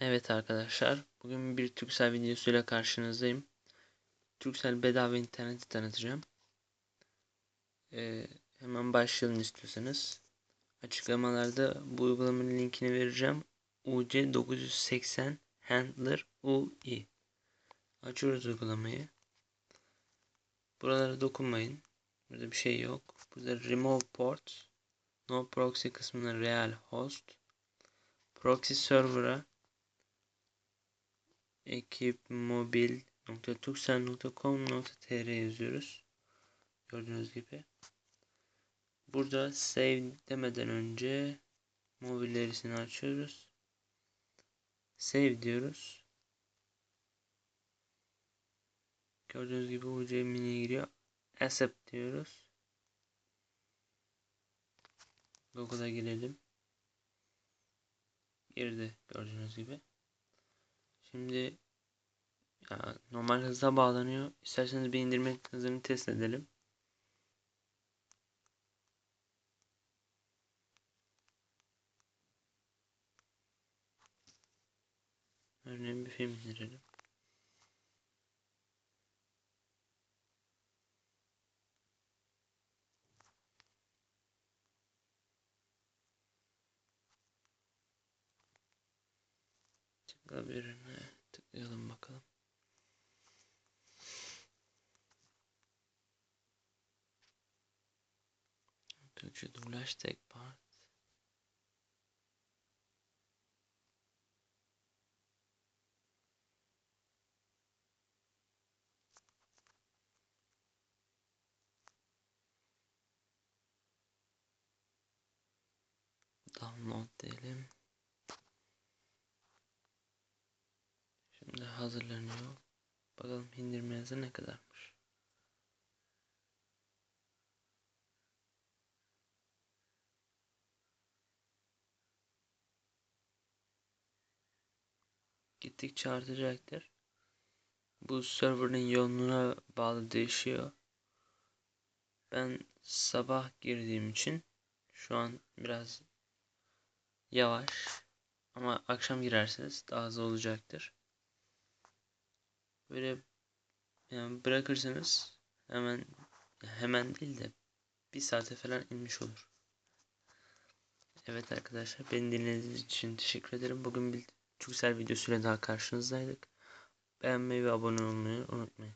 Evet arkadaşlar, bugün bir Turkcell videosuyla karşınızdayım. Turkcell bedava interneti tanıtacağım. Ee, hemen başlayalım istiyorsanız. Açıklamalarda bu uygulamanın linkini vereceğim. UC 980 Handler UI. Açıyoruz uygulamayı. Buralara dokunmayın. Burada bir şey yok. Burada Remove Port, No Proxy kısmına Real Host, Proxy Server'a ekipmobil.turkcell.com.tr yazıyoruz. Gördüğünüz gibi. Burada save demeden önce mobil verisini açıyoruz. Save diyoruz. Gördüğünüz gibi UC mini giriyor. Accept diyoruz. Google'a girelim. Girdi gördüğünüz gibi. Şimdi ya, normal hızla bağlanıyor. İsterseniz bir indirme hızını test edelim. Örneğin bir film indirelim. Tıklayabilirim. Tıklayalım bakalım. Türkçe dublaj tek part. Download diyelim. Şimdi hazırlanıyor. Bakalım indirme hızı ne kadarmış. Gittikçe artacaktır. Bu serverın yoğunluğuna bağlı değişiyor. Ben sabah girdiğim için şu an biraz yavaş ama akşam girerseniz daha hızlı olacaktır. Böyle yani bırakırsanız hemen hemen değil de bir saate falan inmiş olur. Evet arkadaşlar beni dinlediğiniz için teşekkür ederim. Bugün bir çok güzel videosuyla daha karşınızdaydık. Beğenmeyi ve abone olmayı unutmayın.